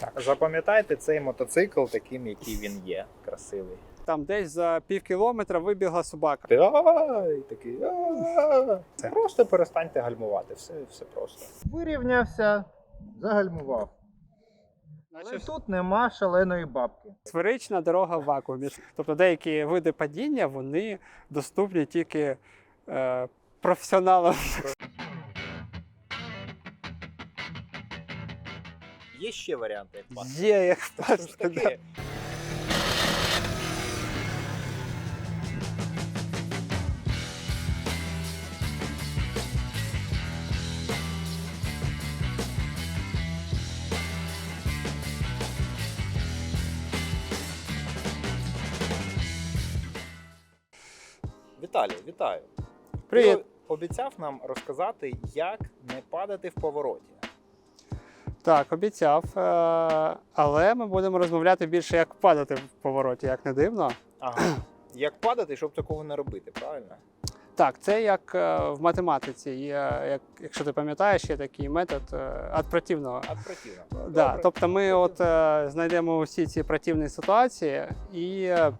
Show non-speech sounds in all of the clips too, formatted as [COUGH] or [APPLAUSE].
Так. Запам'ятайте цей мотоцикл таким, який він є. Красивий. Там десь за пів кілометра вибігла собака. Ти ай, такий. «а». Просто перестаньте гальмувати. Все, все просто. Вирівнявся, загальмував. Але тут нема шаленої бабки. сферична дорога в вакуумі. Тобто деякі види падіння вони доступні тільки е, професіоналам. Є ще варіанти, як пасти. Є як да. Віталій, вітаю. Привіт. Ти обіцяв нам розказати, як не падати в повороті. Так, обіцяв. Е, але ми будемо розмовляти більше, як падати в повороті, як не дивно. Ага. Як падати, щоб такого не робити, правильно? Так, це як е, в математиці. Є, як, якщо ти пам'ятаєш, є такий метод е, ад противного. Да, тобто ми от е, знайдемо усі ці противні ситуації і е,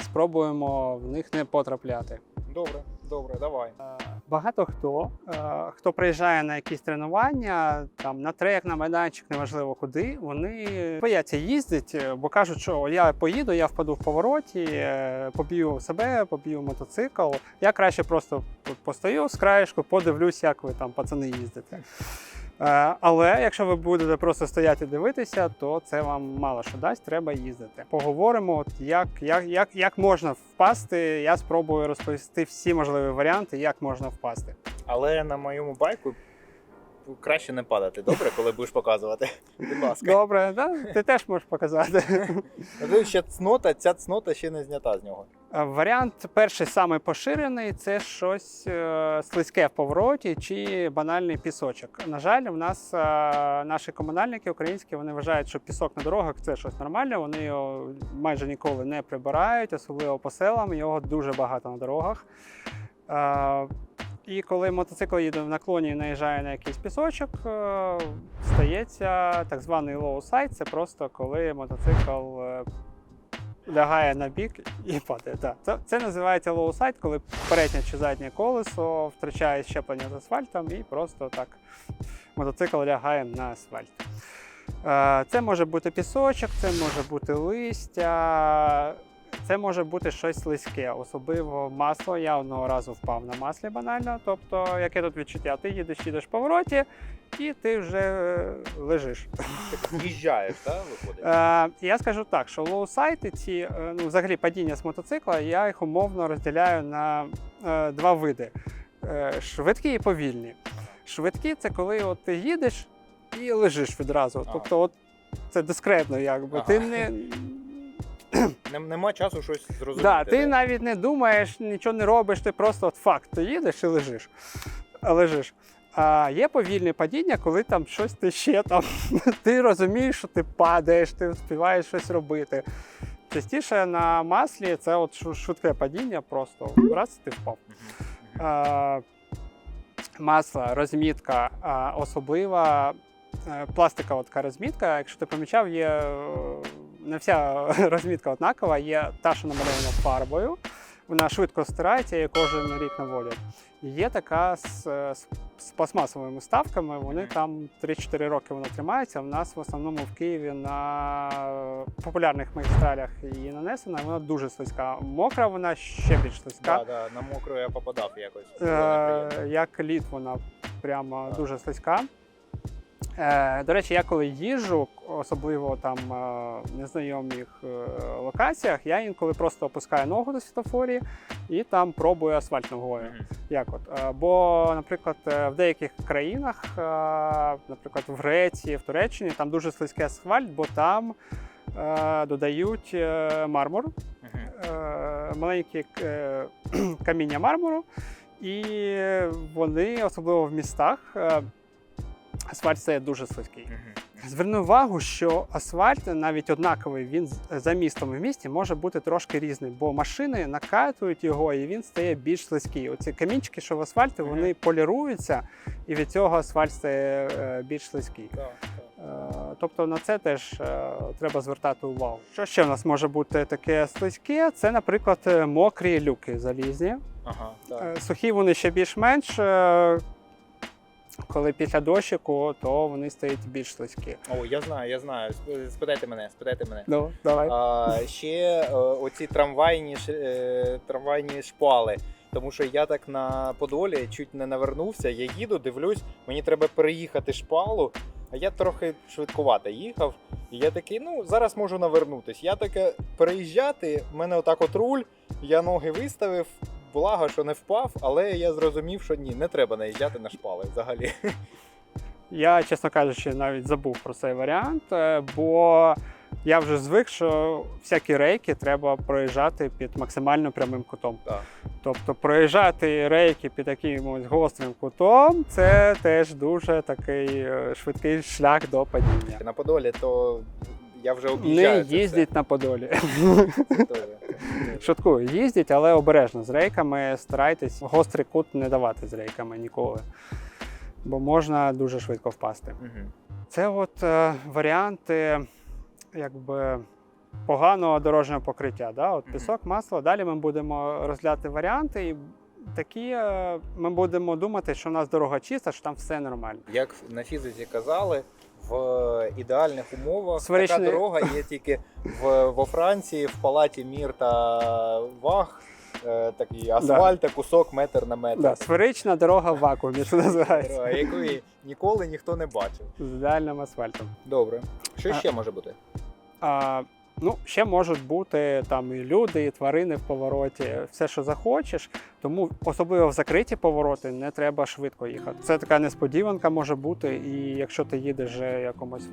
спробуємо в них не потрапляти. Добре, добре, давай. Багато хто, е, хто приїжджає на якісь тренування, там на трек, на майданчик, неважливо куди, вони бояться їздити, бо кажуть, що я поїду, я впаду в повороті, е, поб'ю себе, поб'ю мотоцикл. Я краще просто постою з краєшку, подивлюсь, як ви там пацани їздите. Е, Але якщо ви будете просто стояти і дивитися, то це вам мало що дасть, треба їздити. Поговоримо, от як, як, як, як можна впасти. Я спробую розповісти всі можливі варіанти, як можна впасти. Але на моєму байку краще не падати, добре, коли будеш показувати. Будь ласка. Добре, да? ти теж можеш показати. Ще цнота, ця цнота ще не знята з нього. Е, Варіант перший самий поширений це щось е, слизьке в повороті чи банальний пісочок. На жаль, в нас е, наші комунальники українські вони вважають, що пісок на дорогах це щось нормальне. Вони його майже ніколи не прибирають, особливо по селам. Його дуже багато на дорогах. І коли мотоцикл їде в наклоні і наїжджає на якийсь пісочок, стається так званий low side. Це просто коли мотоцикл лягає на бік і падає. Да. Це, це називається side, коли переднє чи заднє колесо втрачає щеплення з асфальтом і просто так мотоцикл лягає на асфальт. Е, Це може бути пісочок, це може бути листя, це може бути щось слизьке, особливо масло. Я одного разу впав на маслі банально. Тобто, яке тут відчуття? Ти їдеш, їдеш в повороті, і ти вже е, лежиш. З'їжджаєш, так, виходить? Е, я скажу так, що лоусайти, ці, е, ну, взагалі падіння з мотоцикла, я їх умовно розділяю на е, два види: е, швидкі і повільні. Швидкі це коли от ти їдеш і лежиш відразу. Тобто, от це дискретно, якби. Ага. Ти не, Нема часу щось зрозуміти. да, ти навіть не думаєш, нічого не робиш, ти просто от факт, ти їдеш і лежиш. лежиш. А є повільне падіння, коли там щось ти ще там. [LAUGHS] Ти розумієш, що ти падаєш, ти співаєш щось робити. Частіше на маслі це от швидке падіння, просто раз ти впав. Е, масло, розмітка, а, особлива е, пластикова така розмітка. Якщо ти помічав, є е, не вся [LAUGHS] розмітка однакова, є та, що намальована фарбою. Вона швидко стирається і кожен рік наводять. І Є така з, з, з пластмасовими вставками. Вони там 3-4 роки вона тримається. У нас в основному в Києві на популярних магістралях її нанесена. Вона дуже слизька. Мокра, вона ще більш слизька. Да, да, на мокро я попадав якось. Е, як лід вона прямо Так. дуже слизька. Е, до речі, я коли їжджу, особливо там е, незнайомих е, локаціях, я інколи просто опускаю ногу на світофорі і там пробую асфальт ногою. Мгм. Як от? Е, Бо, наприклад, в деяких країнах, е, наприклад, в Греції, в Туреччині, там дуже слизький асфальт, бо там е, додають е, мармур, Мгм. е, маленькі е, каміння мармуру, і вони, особливо в містах, асфальт стає дуже слизький. Мгм. Зверну увагу, що асфальт навіть однаковий, він за містом і в місті може бути трошки різний, бо машини накатують його і він стає більш слизький. Оці камінчики, що в асфальті, вони поліруються, і від цього асфальт стає е, більш слизький. Е, Тобто на це теж е, треба звертати увагу. Що ще в нас може бути таке слизьке? Це, наприклад, мокрі люки залізні. Ага, так. Сухі вони ще більш-менш. Коли після дощику, то вони стають більш слизькі. О, я знаю, я знаю. Спитайте мене, спитайте мене. Ну, давай. А, ще е, оці трамвайні, ш- е, трамвайні шпали. Тому що я так на Подолі чуть не навернувся. Я їду, дивлюсь, мені треба переїхати шпалу, а я трохи швидкувато їхав. І я такий, ну зараз можу навернутись. Я таке переїжджати, в мене отак от руль, я ноги виставив. Благо, що не впав, але я зрозумів, що ні, не треба наїжджати на шпали взагалі. Я, чесно кажучи, навіть забув про цей варіант, е, бо я вже звик, що всякі рейки треба проїжджати під максимально прямим кутом. Так. Тобто проїжджати рейки під якимось гострим кутом це теж дуже такий е, швидкий шлях до падіння. На Подолі то я вже Не об'їжджаю. це їздіть на Подолі. все. Теж. Шуткую, їздіть, але обережно з рейками. Старайтесь гострий кут не давати з рейками ніколи, бо можна дуже швидко впасти. Це от е, варіанти якби поганого дорожнього покриття. Да? От пісок, масло. Далі ми будемо розглядати варіанти, і такі е, ми будемо думати, що в нас дорога чиста, що там все нормально. Як на фізиці казали, в ідеальних умовах Сферичний- така дорога є тільки в, во Франції, в палаті мір та ваг. е, Такий асфальт, кусок метр на метр. Да, сферична дорога в вакуумі, це називається. Дорога, якої ніколи ніхто не бачив. З ідеальним асфальтом. Добре. Що А- ще може бути? А, ну, ще можуть бути там і люди, і тварини в повороті, все, що захочеш. Тому особливо в закриті повороти не треба швидко їхати. Це така несподіванка може бути, і якщо ти їдеш в якомусь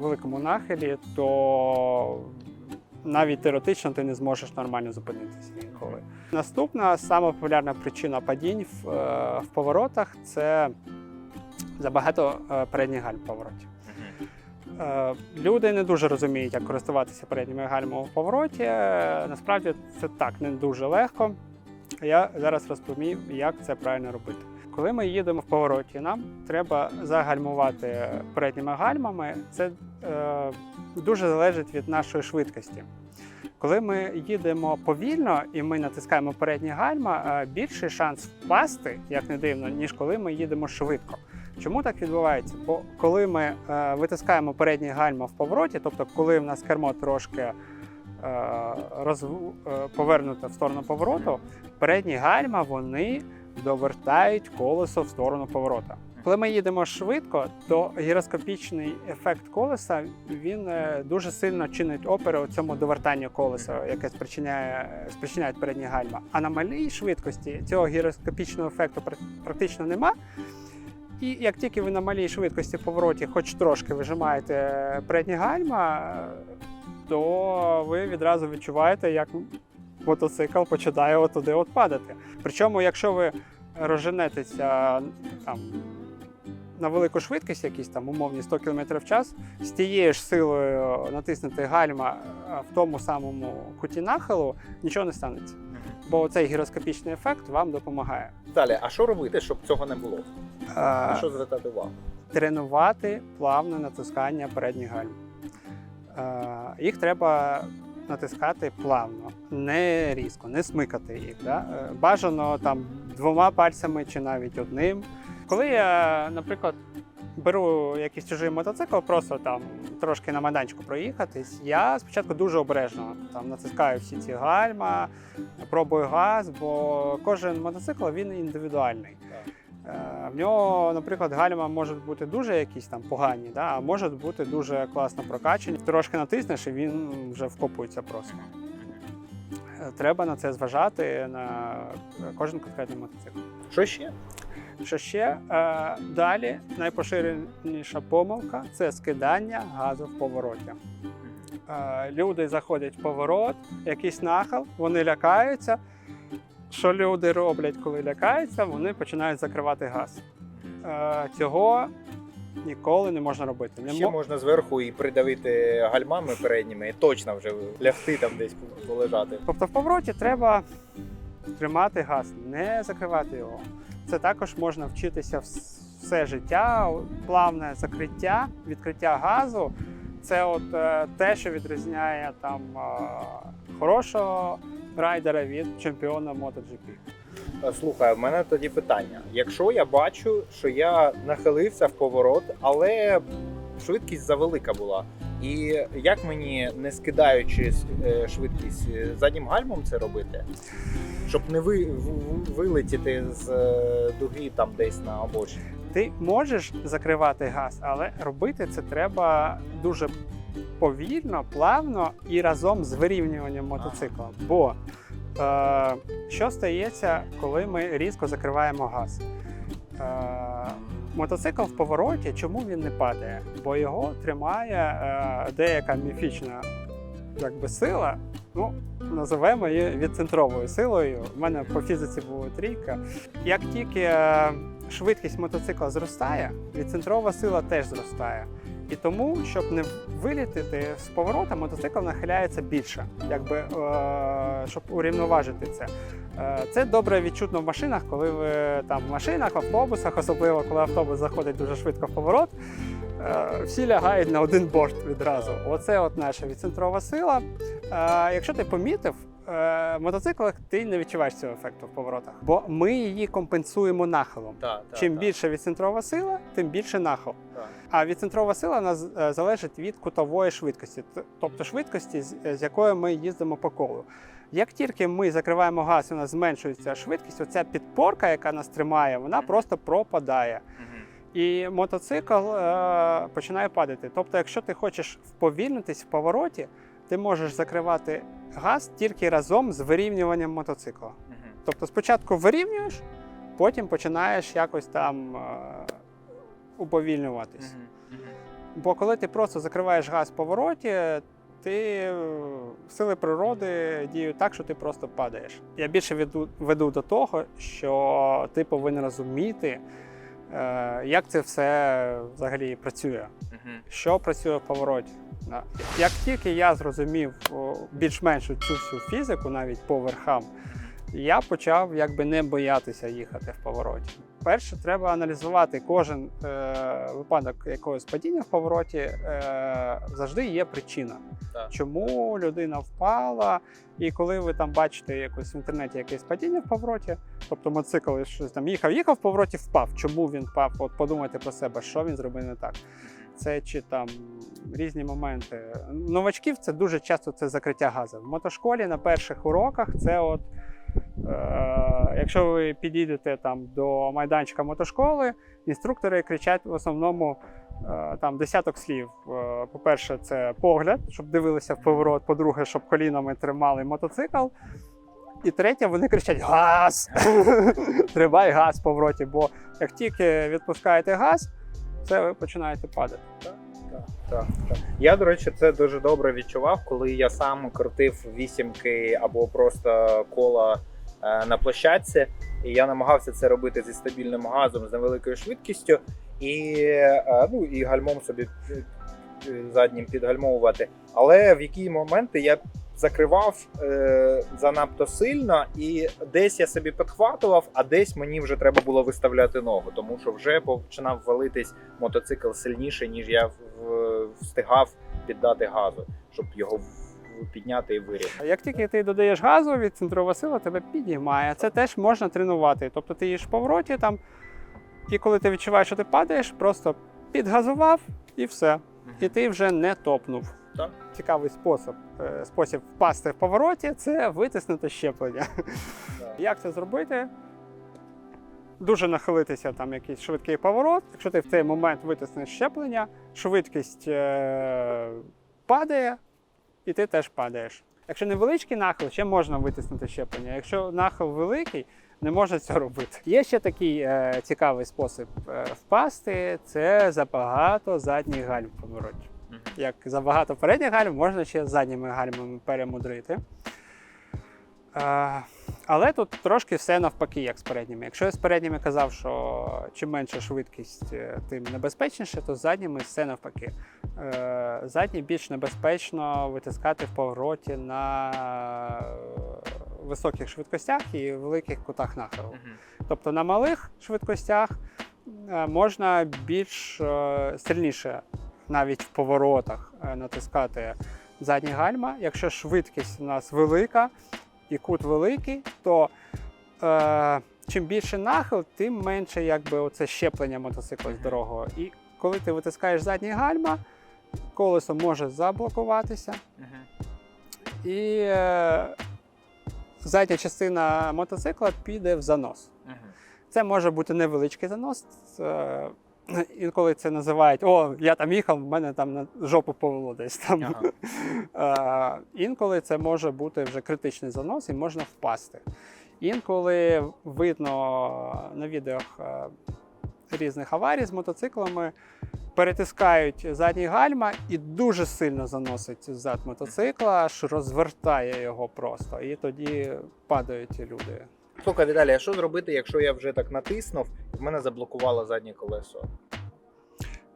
великому нахилі, то навіть теоретично ти не зможеш нормально зупинитися інколи. Наступна сама популярна причина падінь в, е, в поворотах це забагато е, передніх гальм в повороті. Е, Люди не дуже розуміють, як користуватися передніми гальмами в повороті. Е, Насправді це так не дуже легко. Я зараз розповім, як це правильно робити. Коли ми їдемо в повороті, нам треба загальмувати передніми гальмами. Це е, дуже залежить від нашої швидкості. Коли ми їдемо повільно і ми натискаємо передні гальма, е, більший шанс впасти, як не дивно, ніж коли ми їдемо швидко. Чому так відбувається? Бо коли ми е, витискаємо передні гальма в повороті, тобто коли в нас кермо трошки е, розв... е, повернуте в сторону повороту, передні гальма вони довертають колесо в сторону поворота. Коли ми їдемо швидко, то гіроскопічний ефект колеса він е, дуже сильно чинить опери у цьому довертанню колеса, яке спричиняє, спричиняють передні гальма. А на малій швидкості цього гіроскопічного ефекту практично нема. І як тільки ви на малій швидкості повороті хоч трошки вижимаєте передні гальма, то ви відразу відчуваєте, як мотоцикл починає отуди от падати. Причому, якщо ви розженетеся там, на велику швидкість, якісь там умовні 100 км в час, з тією ж силою натиснути гальма в тому самому куті нахилу, нічого не станеться. Бо цей гіроскопічний ефект вам допомагає. Далі, а що робити, щоб цього не було? А, що звертати увагу? тренувати плавне натискання передніх гальм. Е, Їх треба натискати плавно, не різко, не смикати їх. Да? Е, Бажано там двома пальцями чи навіть одним. Коли я, наприклад, беру якийсь чужий мотоцикл, просто там трошки на майданчику проїхатись, я спочатку дуже обережно там натискаю всі ці гальма, пробую газ, бо кожен мотоцикл він індивідуальний. Е, В нього, наприклад, гальма можуть бути дуже якісь там погані, да, а можуть бути дуже класно прокачані. Трошки натиснеш і він вже вкопується просто. Е, Треба на це зважати на кожен конкретний мотоцикл. Що ще? Що ще? Е, Далі найпоширеніша помилка це скидання газу в повороті. Е, Люди заходять в поворот, якийсь нахил, вони лякаються. Що люди роблять, коли лякаються, вони починають закривати газ. Е, Цього ніколи не можна робити. Не Ще мо- можна зверху і придавити гальмами передніми, і точно вже лягти там десь полежати. Тобто в повороті треба тримати газ, не закривати його. Це також можна вчитися все життя, плавне закриття, відкриття газу. Це от е, те, що відрізняє там е, хорошого райдера від чемпіона MotoGP. Е, Слухай, в мене тоді питання. Якщо я бачу, що я нахилився в поворот, але швидкість завелика була. І як мені, не скидаючи швидкість заднім гальмом це робити, щоб не ви, вилетіти з е, дуги там десь на обочині? Ти можеш закривати газ, але робити це треба дуже повільно, плавно і разом з вирівнюванням мотоцикла. Бо е, що стається, коли ми різко закриваємо газ? Е, мотоцикл в повороті, чому він не падає? Бо його тримає е, деяка міфічна якби, сила. Ну, називаємо її відцентровою силою. У мене по фізиці була трійка. Як тільки е, швидкість мотоцикла зростає, відцентрова сила теж зростає. І тому, щоб не вилітити з поворота, мотоцикл нахиляється більше, якби, е, щоб урівноважити це. Е, Це добре відчутно в машинах, коли ви там в машинах, в автобусах, особливо коли автобус заходить дуже швидко в поворот. е, Всі лягають на один борт відразу. Оце от наша відцентрова сила. Е, Якщо ти помітив, е, мотоциклах ти не відчуваєш цього ефекту в поворотах, бо ми її компенсуємо нахилом. Так, Чим більше відцентрова сила, тим більше нахил. Так. А відцентрова сила нас е, залежить від кутової швидкості, тобто швидкості, з з якою ми їздимо по колу. Як тільки ми закриваємо газ, у нас зменшується швидкість, оця підпорка, яка нас тримає, вона просто пропадає. І мотоцикл е, починає падати. Тобто, якщо ти хочеш вповільнитись в повороті, ти можеш закривати газ тільки разом з вирівнюванням мотоцикла. Тобто спочатку вирівнюєш, потім починаєш якось там е, уповільнюватись. Бо коли ти просто закриваєш газ в повороті, ти е, сили природи діють так, що ти просто падаєш. Я більше веду, веду до того, що ти повинен розуміти, як це все взагалі працює, що працює в повороті. Як тільки я зрозумів більш-менш цю всю фізику, навіть по верхам, я почав якби не боятися їхати в повороті. Перше, треба аналізувати кожен е, випадок якогось падіння в повороті. Е, завжди є причина, Так. чому людина впала. І коли ви там бачите якось в інтернеті якесь падіння в повороті, тобто мотоцикл щось там їхав, їхав в повороті, впав. Чому він впав? От подумайте про себе, що він зробив не так. Це чи там різні моменти. Новачків це дуже часто це закриття газу. В мотошколі на перших уроках це от. Е, якщо ви підійдете там до майданчика мотошколи, інструктори кричать в основному е, там десяток слів. Е, По-перше, це погляд, щоб дивилися в поворот. По-друге, щоб колінами тримали мотоцикл. І третє, вони кричать газ! [LAUGHS] Тримай газ в повороті, бо як тільки відпускаєте газ, це ви починаєте падати. Так, так. Я, до речі, це дуже добре відчував, коли я сам крутив вісімки або просто кола е, на площадці. І я намагався це робити зі стабільним газом, з невеликою швидкістю, і, е, ну, і гальмом собі е, заднім підгальмовувати. Але в які моменти я закривав е, занадто сильно, і десь я собі підхватував, а десь мені вже треба було виставляти ногу, тому що вже починав валитись мотоцикл сильніше, ніж я встигав піддати газу, щоб його підняти і вирівняти. Як тільки ти додаєш газу, відцентрова сила тебе підіймає. Це теж можна тренувати. Тобто ти їдеш в повороті там, і коли ти відчуваєш, що ти падаєш, просто підгазував і все. І ти вже не топнув. Так. Цікавий спосіб, е, спосіб впасти в повороті це витиснути щеплення. Як це зробити? Дуже нахилитися там якийсь швидкий поворот. Якщо ти в цей момент витиснеш щеплення, швидкість е, падає, і ти теж падаєш. Якщо невеличкий нахил, ще можна витиснути щеплення. Якщо нахил великий, не можна цього робити. Є ще такий е, цікавий спосіб е, впасти це забагато задніх гальм в повороті. Як забагато передніх гальм, можна ще задніми гальмами перемудрити. Е, але тут трошки все навпаки, як з передніми. Якщо я з передніми казав, що чим менша швидкість, е, тим небезпечніше, то з задніми все навпаки. Е, Задні більш небезпечно витискати в повороті на високих швидкостях і великих кутах нахилу. Тобто на малих швидкостях можна більш сильніше, навіть в поворотах, е, натискати задні гальма. Якщо швидкість у нас велика і кут великий, то е, чим більше нахил, тим менше якби, оце щеплення мотоцикла з дорогою. І коли ти витискаєш задні гальма, колесо може заблокуватися, і е, задня частина мотоцикла піде в занос. Це може бути невеличкий занос. Це, [CLEARS THROAT] інколи це називають: о, я там їхав, в мене там на жопу повело десь там. Ага. [LAUGHS] Е, інколи це може бути вже критичний занос і можна впасти. Інколи видно на відео е, різних аварій з мотоциклами. Перетискають задні гальма і дуже сильно заносить зад мотоцикла, аж розвертає його просто. І тоді падають люди. Слухай, Віталій, а що зробити, якщо я вже так натиснув, в мене заблокувало заднє колесо?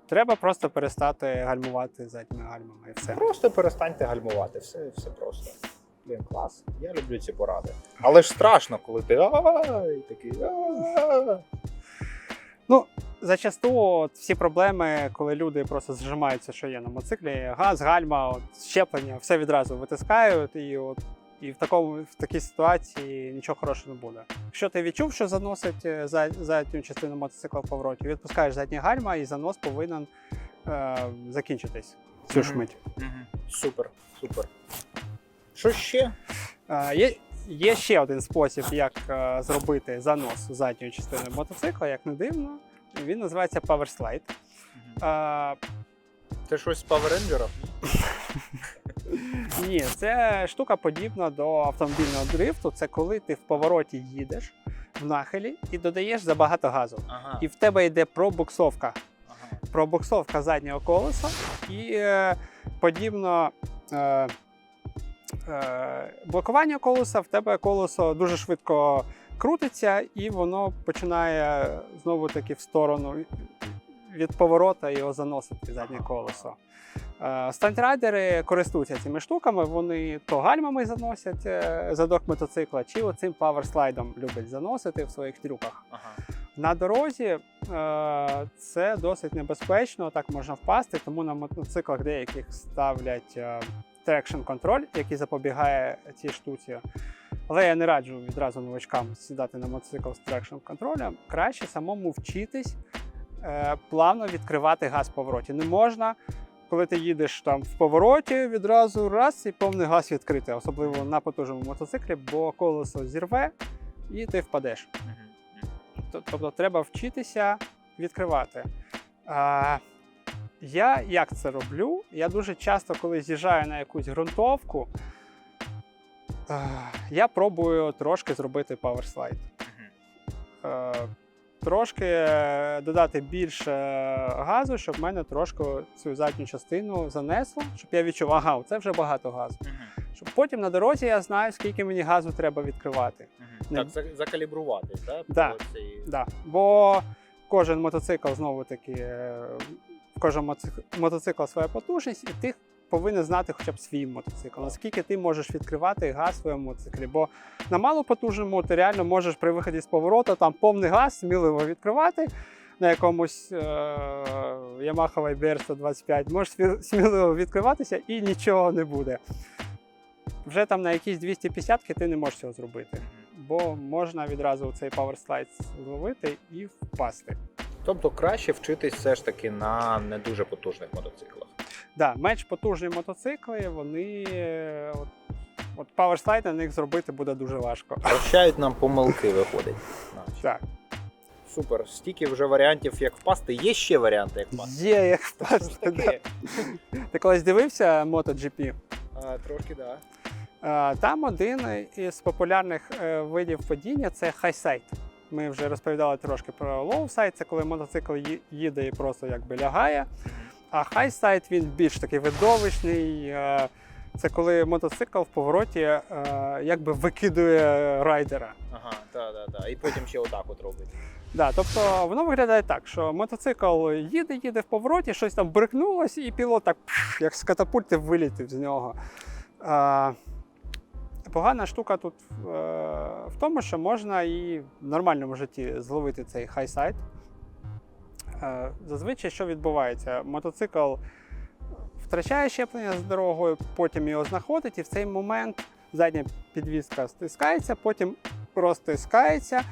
Треба просто перестати гальмувати задніми гальмами і все. Просто перестаньте гальмувати, все, все просто. Блін, клас. Я люблю ці поради. Але ж страшно, коли ти ай такий. «А-а-а». Зачасту от всі проблеми, коли люди просто зжимаються, що є на мотоциклі, газ, гальма, от, щеплення, все відразу витискають, і от і в такому в такій ситуації нічого хорошого не буде. Якщо ти відчув, що заносить е, за- задню частину мотоцикла в повороті, відпускаєш задні гальма, і занос повинен е, закінчитись цю ж мить. Супер, супер. Що ще? Е, Є, є ще один спосіб, як е, зробити занос задньої частини мотоцикла, як не дивно. Він називається Power Slide. Е, Це щось з Power Ranger? [LAUGHS] Ні, це штука подібна до автомобільного дрифту. Це коли ти в повороті їдеш в нахилі і додаєш забагато газу. Ага. І в тебе йде пробуксовка. ага. Пробуксовка заднього колеса, і е, подібно е, е, блокування колеса, в тебе колесо дуже швидко крутиться, і воно починає знову таки в сторону від поворота його заносити заднє колесо. Е, Стандрайдери користуються цими штуками, вони то гальмами заносять е, задок мотоцикла, чи оцим паверслайдом люблять заносити в своїх трюках. ага. На дорозі е, це досить небезпечно, так можна впасти, тому на мотоциклах деяких ставлять traction control, який запобігає цій штуці. Але я не раджу відразу новачкам сідати на мотоцикл з traction контролем. Краще самому вчитись плавно відкривати газ в повороті. Не можна, коли ти їдеш там в повороті, відразу раз і повний газ відкрити, особливо на потужному мотоциклі, бо колесо зірве і ти впадеш. Тобто треба вчитися відкривати. А, я як це роблю? Я дуже часто, коли з'їжджаю на якусь ґрунтовку, я пробую трошки зробити паверслайд. Е, Трошки е, додати більше газу, щоб в мене трошки цю задню частину занесло, щоб я відчув, ага, це вже багато газу. Щоб потім на дорозі я знаю, скільки мені газу треба відкривати. Не- Так, за- так? Да. Да. Бо кожен мотоцикл знову таки, е, кожен мотоцикл своя потужність, і ти повинен знати хоча б свій мотоцикл. Наскільки ти можеш відкривати газ в своєму мотоциклі. Бо на малопотужному ти реально можеш при виході з повороту там повний газ сміливо відкривати. На якомусь е- Yamaha YBR 125 можеш сміливо відкриватися і нічого не буде. Вже там на якісь 250 ки ти не можеш цього зробити бо можна відразу цей Power Slide зловити і впасти. Тобто краще вчитись все ж таки на не дуже потужних мотоциклах. Да, менш потужні мотоцикли, вони е, от, от Power Slide на них зробити буде дуже важко. Прощають нам помилки, виходить. [LAUGHS] Так, Супер. Стільки вже варіантів, як впасти. Є ще варіанти, як впасти. є як впасти. да. Ти колись дивився MotoGP? А, трошки, так. Е, Там один із популярних е, видів падіння це хайсайд. Ми вже розповідали трошки про лоусайд, це коли мотоцикл їде і просто якби лягає. А хайсайд він більш такий видовищний. е, Це коли мотоцикл в повороті е, якби викидує райдера. Ага, так, так, так. І потім ще отак от робить. Да, тобто воно виглядає так, що мотоцикл їде, їде в повороті, щось там брикнулось, і пілот так, пш, як з катапульти вилітив з нього. А, погана штука тут е, в тому, що можна і в нормальному житті зловити цей хайсайд. Е, Зазвичай що відбувається? Мотоцикл втрачає щеплення з дорогою, потім його знаходить, і в цей момент задня підвізка стискається, потім розтискається,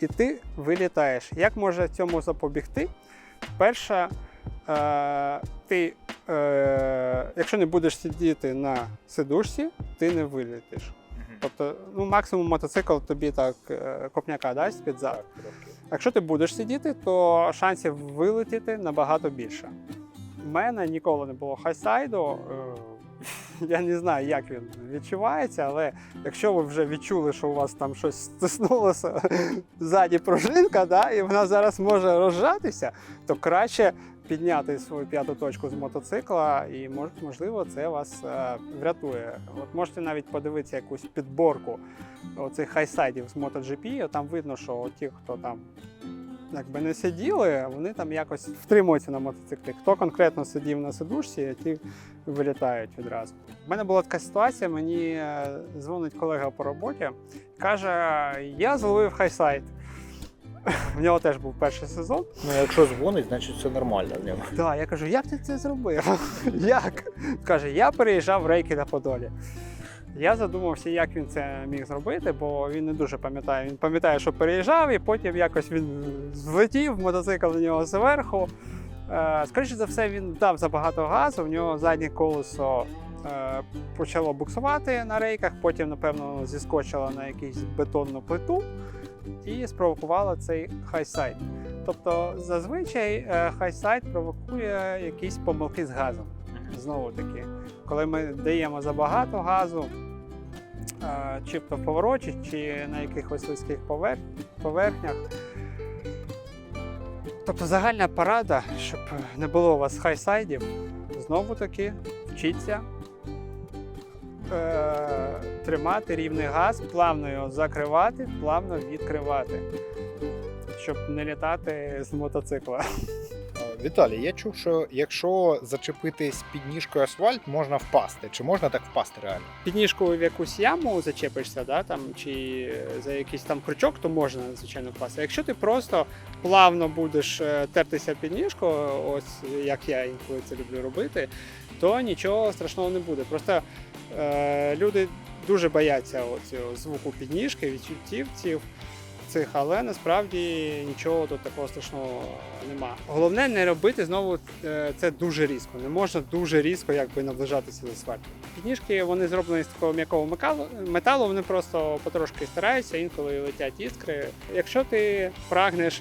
і ти вилітаєш. Як може цьому запобігти? Перше, е, ти, е, якщо не будеш сидіти на сидушці, ти не вилетиш. Тобто, ну, максимум мотоцикл тобі так е, копняка дасть під зад. Якщо ти будеш сидіти, то шансів вилетіти набагато більше. У мене ніколи не було хайсайду. е, [LAUGHS] Я не знаю, як він відчувається, але якщо ви вже відчули, що у вас там щось стиснулося [LAUGHS] ззаді пружинка, да, і вона зараз може розжатися, то краще підняти свою п'яту точку з мотоцикла, і можливо це вас е, врятує. От можете навіть подивитися якусь підборку оцих хайсайдів з MotoGP, там видно, що ті, хто там якби не сиділи, вони там якось втримуються на мотоциклі. Хто конкретно сидів на сидушці, ті вилітають відразу. У мене була така ситуація, мені е, дзвонить колега по роботі, каже: я зловив хайсайд. В нього теж був перший сезон. Ну, якщо дзвонить, значить все нормально з ним. Да, я кажу, як ти це зробив? [LAUGHS] як? Каже, я переїжджав в рейки на Подолі. Я задумався, як він це міг зробити, бо він не дуже пам'ятає. Він пам'ятає, що переїжджав, і потім якось він злетів, мотоцикл до нього зверху. Е, скоріше за все, він дав забагато газу, в нього заднє колесо е, почало буксувати на рейках, потім, напевно, зіскочило на якусь бетонну плиту і спровокувало цей хайсайд. Тобто зазвичай е, хайсайд провокує якісь помилки з газом. Знову таки, коли ми даємо забагато газу, е, чи в повороті, чи на якихось повер... поверхнях. Тобто загальна порада, щоб не було у вас хайсайдів, знову таки вчіться е, тримати рівний газ, плавно його закривати, плавно відкривати, щоб не літати з мотоцикла. Е, Віталій, я чув, що якщо зачепитись під ніжкою асфальт, можна впасти. Чи можна так впасти реально? підніжкою в якусь яму зачепишся, да, там, чи за якийсь там крючок, то можна, звичайно, впасти. Якщо ти просто плавно будеш е, тертися під ніжку, ось як я інколи це люблю робити, то нічого страшного не буде. Просто е, люди дуже бояться цього звуку підніжки, відчуттів цих, але насправді нічого тут такого страшного нема. Головне не робити знову е, це дуже різко. Не можна дуже різко якби наближатися до асфальту. Підніжки вони зроблені з такого м'якого металу, металу, вони просто потрошки стараються, інколи летять іскри. Якщо ти прагнеш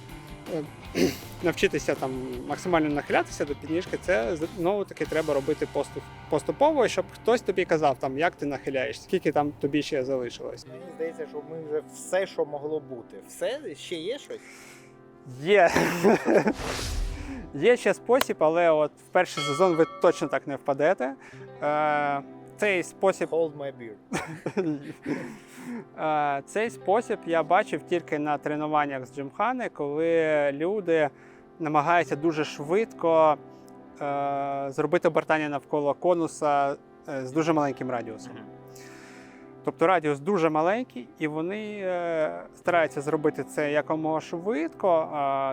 е, [CLEARS THROAT] навчитися там максимально нахилятися до підніжки, це знову таки треба робити поступ, поступово, щоб хтось тобі казав, там, як ти нахиляєшся, скільки там тобі ще залишилось. Мені здається, що ми вже все, що могло бути. Все ще є щось? Є. [LAUGHS] Є ще спосіб, але от в перший сезон ви точно так не впадете. Е, цей спосіб Hold my beer. [LAUGHS] Е, Цей спосіб я бачив тільки на тренуваннях з Джимхани, коли люди намагаються дуже швидко е, зробити обертання навколо конуса е, з дуже маленьким радіусом. Тобто радіус дуже маленький, і вони е, стараються зробити це якомога швидко.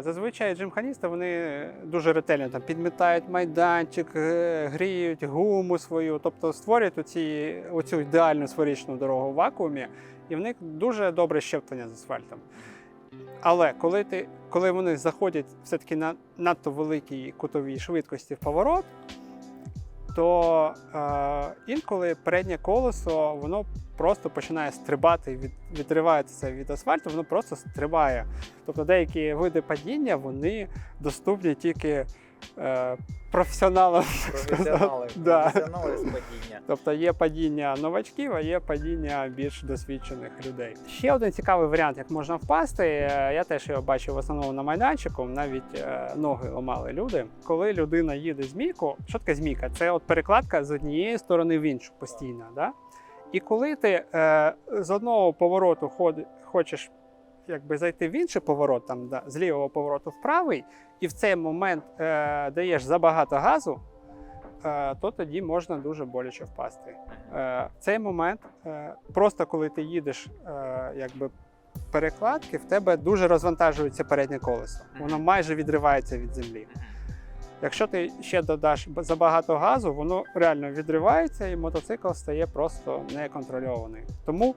Зазвичай джимханісти вони дуже ретельно там підмітають майданчик, е, гріють гуму свою, тобто створюють оці, оцю ідеальну сферичну дорогу в вакуумі, і в них дуже добре щеплення з асфальтом. Але коли, ти, коли вони заходять все-таки на надто великій кутовій швидкості в поворот, то е, інколи переднє колесо воно просто починає стрибати, від, відривається від асфальту, воно просто стрибає. Тобто деякі види падіння вони доступні тільки професіоналам. Професіонали. Да. Професіонали з падіння. Тобто є падіння новачків, а є падіння більш досвідчених людей. Ще один цікавий варіант, як можна впасти. е, Я теж його бачив в основному на майданчику. Навіть е, ноги ламали люди. Коли людина їде змійку, що таке змійка? Це от перекладка з однієї сторони в іншу постійно. Да? І коли ти е, з одного повороту ходи, хочеш якби зайти в інший поворот, там да, з лівого повороту в правий, і в цей момент е, даєш забагато газу, е, то тоді можна дуже боляче впасти. Е, в цей момент, е, просто коли ти їдеш е, якби перекладки, в тебе дуже розвантажується переднє колесо. Воно майже відривається від землі. Якщо ти ще додаш забагато газу, воно реально відривається і мотоцикл стає просто неконтрольований. Тому,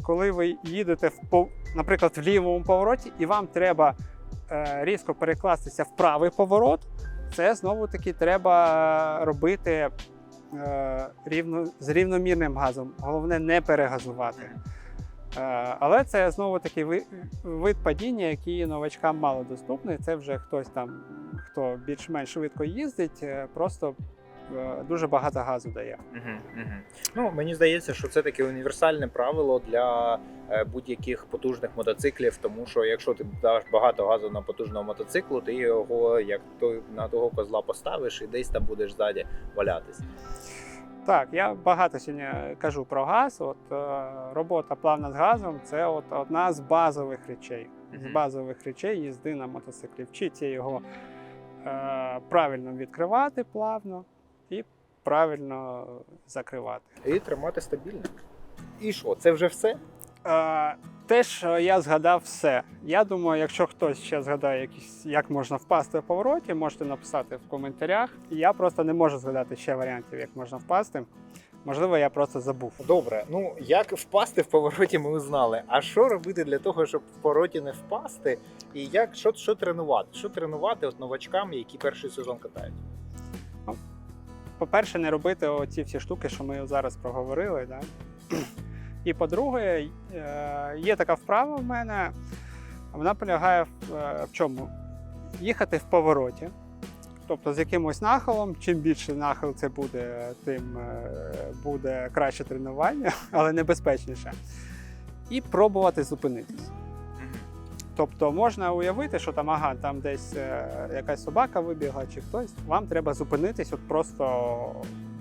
коли ви їдете в наприклад, в лівому повороті, і вам треба е, різко перекластися в правий поворот, це знову таки треба робити е, рівно, з рівномірним газом. Головне не перегазувати. Е, Але це знову таки вид падіння, який новачкам мало доступний. Це вже хтось там, хто більш-менш швидко їздить, просто дуже багато газу дає. Угу, угу. Ну, мені здається, що це таке універсальне правило для е, будь-яких потужних мотоциклів, тому що якщо ти даш багато газу на потужного мотоциклу, ти його як той на того козла поставиш і десь там будеш ззаді валятись. Так, я багато сьогодні кажу про газ. От е, робота плавна з газом це от одна з базових речей. З базових речей їзди на мотоциклі. Вчиться його е, правильно відкривати плавно і правильно закривати. І тримати стабільно. І що, це вже все? Е, те, що я згадав все. Я думаю, якщо хтось ще згадає якісь, як можна впасти в повороті, можете написати в коментарях. Я просто не можу згадати ще варіантів, як можна впасти. Можливо, я просто забув. Добре, ну як впасти в повороті, ми узнали. А що робити для того, щоб в повороті не впасти? І як що, що тренувати? Що тренувати от новачкам, які перший сезон катають? По-перше, не робити оці всі штуки, що ми зараз проговорили. Да? [CLEARS THROAT] І по-друге, е, є така вправа в мене. Вона полягає в, е, в чому? Їхати в повороті. Тобто з якимось нахилом, чим більше нахил це буде, тим е, буде краще тренування, [LAUGHS] але небезпечніше. І пробувати зупинитись. Тобто можна уявити, що там ага, там десь е, якась собака вибігла чи хтось. Вам треба зупинитись, от просто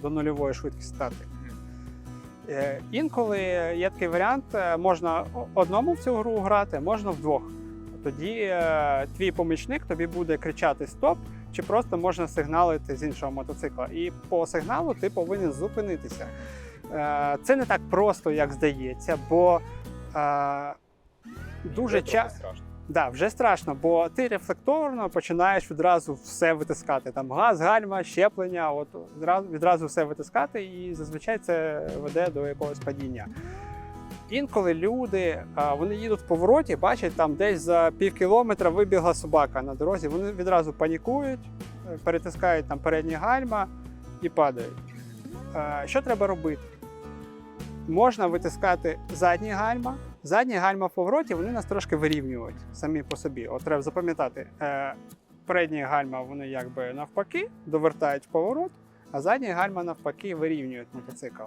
до нульової швидкості стати. Е, Інколи є такий варіант, е, можна одному в цю гру грати, можна вдвох. Тоді твій помічник тобі буде кричати стоп, чи просто можна сигналити з іншого мотоцикла. І по сигналу ти повинен зупинитися. Це не так просто, як здається, бо дуже часто. страшно. Да, вже страшно, бо ти рефлекторно починаєш відразу все витискати. Там газ, гальма, щеплення, от відразу, відразу все витискати, і зазвичай це веде до якогось падіння. Інколи люди вони їдуть в повороті, бачать, там десь за пів кілометра вибігла собака на дорозі. Вони відразу панікують, е, перетискають там передні гальма і падають. Е, Що треба робити? Можна витискати задні гальма. Задні гальма в повороті вони нас трошки вирівнюють самі по собі. От треба запам'ятати, е, передні гальма вони якби навпаки довертають поворот, а задні гальма навпаки вирівнюють мотоцикл.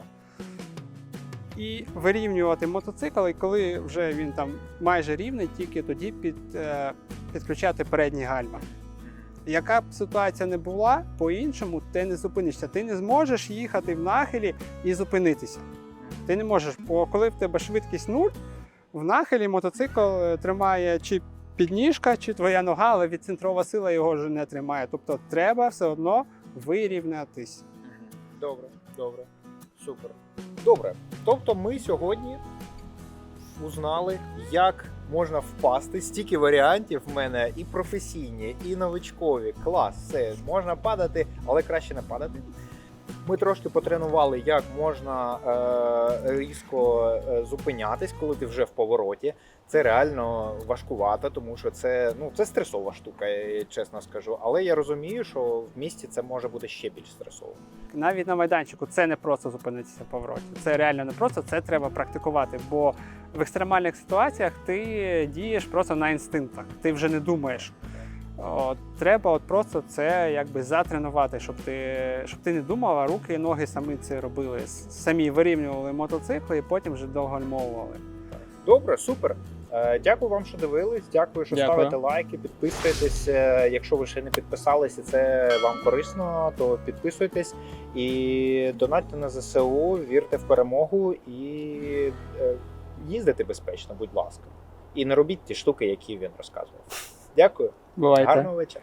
І вирівнювати мотоцикл, і коли вже він там майже рівний, тільки тоді під, е, підключати передні гальма. Яка б ситуація не була, по-іншому ти не зупинишся. Ти не зможеш їхати в нахилі і зупинитися. Ти не можеш, бо коли в тебе швидкість нуль, в нахилі мотоцикл е, тримає чи підніжка, чи твоя нога, але відцентрова сила його вже не тримає. Тобто треба все одно вирівнятись. Добре, добре, супер. Добре. Тобто ми сьогодні узнали, як можна впасти. Стільки варіантів в мене і професійні, і новичкові. Клас, все, можна падати, але краще не падати. Ми трошки потренували, як можна е, різко е, зупинятись, коли ти вже в повороті. Це реально важкувато, тому що це, ну, це стресова штука, чесно скажу. Але я розумію, що в місті це може бути ще більш стресово. Навіть на майданчику це не просто зупинитися в повороті. Це реально не просто, це треба практикувати. Бо в екстремальних ситуаціях ти дієш просто на інстинктах. Ти вже не думаєш. От, треба от просто це якби затренувати, щоб ти, щоб ти не думав, а руки і ноги самі це робили. Самі вирівнювали мотоцикли і потім вже догальмовували. Добре, супер. Е, Дякую вам, що дивились. Дякую, що Дякую. ставите лайки, підписуєтесь. Е, Якщо ви ще не підписалися, це вам корисно, то підписуйтесь і донатьте на ЗСУ, вірте в перемогу і е, їздите безпечно, будь ласка. І не робіть ті штуки, які він розказував. Дякую, Бувайте. гарного вечора.